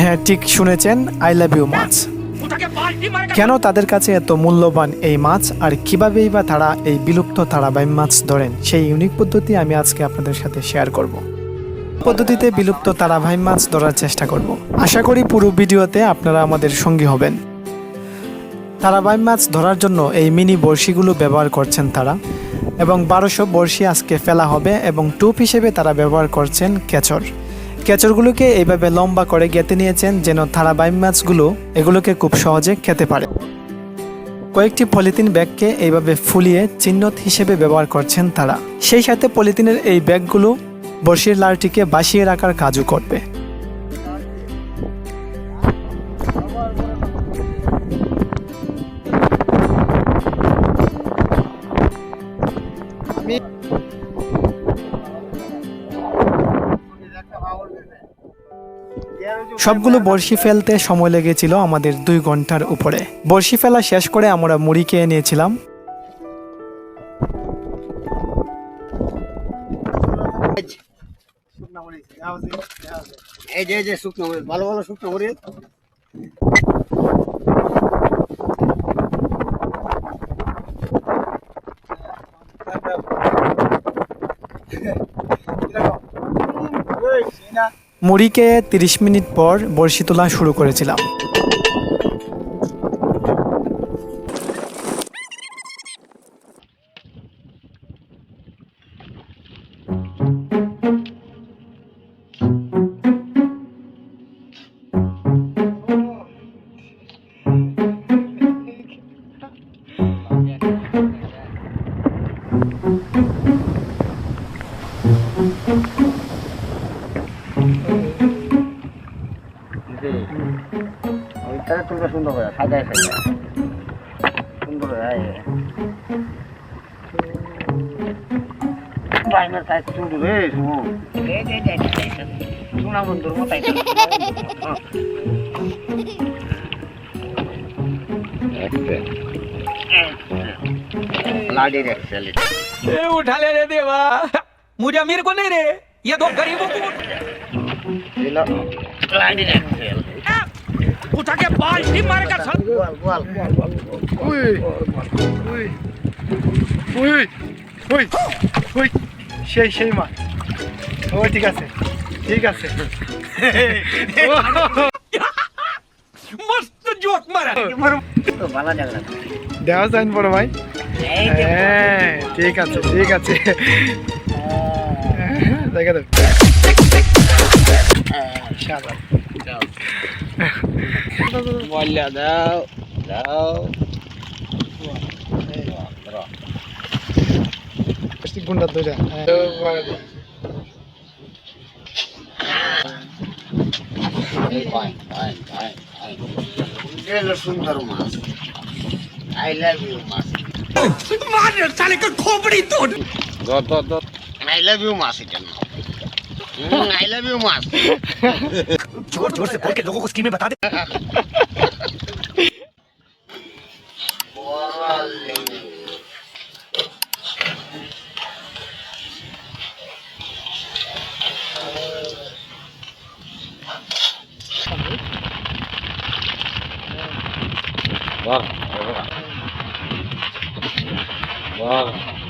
হ্যাঁ ঠিক শুনেছেন। আই লাভ ইউ মাছ। কেন তাদের কাছে এত মূল্যবান এই মাছ? আর কীভাবেই বা তারা এই বিলুপ্ত তারাবাই মাছ ধরেন? সেই ইউনিক পদ্ধতি আমি আজকে আপনাদের সাথে শেয়ার করব। পদ্ধতিতে বিলুপ্ত তারাভাই মাছ ধরার চেষ্টা করব। আশা করি পুরো ভিডিওতে আপনারা আমাদের সঙ্গী হবেন। তারাবাই মাছ ধরার জন্য এই মিনি বড়শিগুলো ব্যবহার করছেন তারা। এবং বারোশো বড়শি আজকে ফেলা হবে এবং টুপ হিসেবে তারা ব্যবহার করছেন কেচর। কেচরগুলোকে এইভাবে লম্বা করে গেঁথে নিয়েছেন যেন তারাবাই মাছগুলো এগুলোকে খুব সহজে খেতে পারে। কয়েকটি পলিথিন ব্যাগকে এইভাবে ফুলিয়ে চিহ্নত হিসেবে ব্যবহার করছেন তারা। সেই সাথে পলিথিনের এই ব্যাগগুলো বর্ষির লালটিকে বাসিয়ে রাখার কাজও করবে। সবগুলো বড়শি ফেলতে সময় লেগেছিল আমাদের দুই ঘণ্টার উপরে। বড়শি ফেলা শেষ করে আমরা মুড়ি খেয়ে নিয়েছিলাম। এই যে যে শুকনো মরিচ ভালো ভালো শুকনো মরিচ। মুড়িকে তিরিশ মিনিট পর বড়শি তোলা শুরু করেছিলাম। ওইটা তুলবে সুন্দর করে সাজায় সাজায় সুন্দর করে এই যে। বাইমের সাইজ চুল রে শুনো এই যে এই যে, এই যে। সোনা বন্ধুর মতো এই যে। लाडी एक्सेल ए, उठा ले रे देवा मुझे अमीर को नहीं रे ये दो गरीबों को কোথাকে বালটি মারে গেল উই উই উই উই উই সেই সেই মা। ওই ঠিক আছে ঠিক আছে। মস্ত জোক মারা। ভালো লাগল দেওয়া যাইন বড় ভাই। হ্যাঁ ঠিক আছে ঠিক আছে। দেখা দেখ مولع داو داو you, ধরে সুন্দর মাছ আই লাভ ইউ মাছ মারের সালে খোপড়ি তোর আই লাভ ইউ মাছ এটা आई लव यू माँ ज़ोर ज़ोर से बोल के लोगों को स्कीमें बता दे। वाह वाह वाह।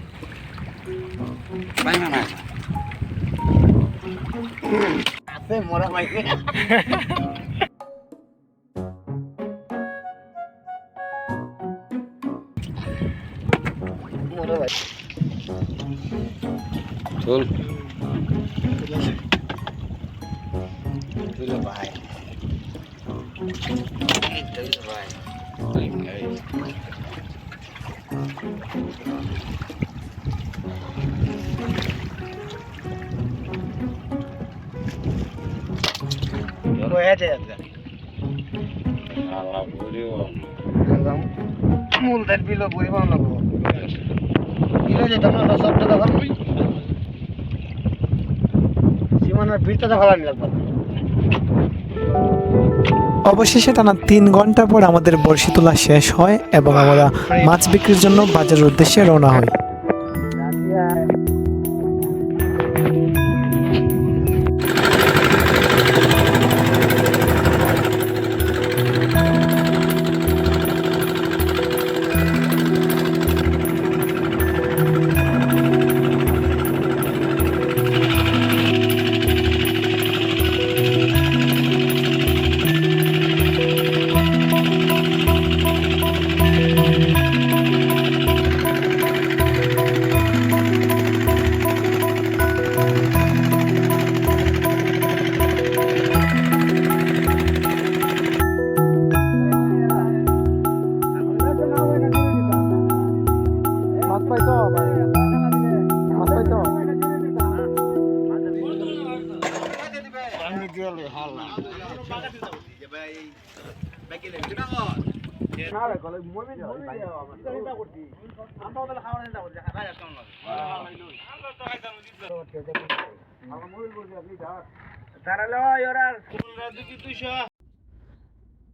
আছে মরা মাইকে চল তুলে ভাই তুলে ভাই হয়েছে মূল দেড় বিলো বুড়ি বাংলা সবটা তখন সীমানার ভিড়টা তো ভালো অবশেষে টানা তিন ঘণ্টা পর আমাদের বড়শি তোলা শেষ হয় এবং আমরা মাছ বিক্রির জন্য বাজারের উদ্দেশ্যে রওনা হই।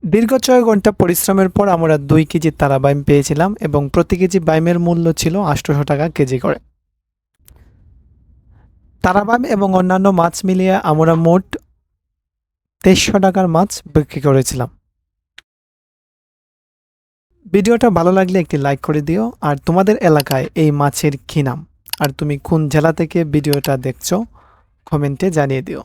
দীর্ঘ ছয় ঘণ্টা পরিশ্রমের পর আমরা দুই কেজি তারা বাইম পেয়েছিলাম এবং প্রতি কেজি বাইমের মূল্য ছিল আটশোশো টাকা কেজি করে। তারাবাইম এবং অন্যান্য মাছ মিলিয়ে আমরা মোট তেইশশো টাকার মাছ বিক্রি করেছিলাম। ভিডিওটা ভালো লাগলে একটি লাইক করে দিও। আর তোমাদের এলাকায় এই মাছের কী নাম? আর তুমি কোন জেলা থেকে ভিডিওটা দেখছ? কমেন্টে জানিয়ে দিও।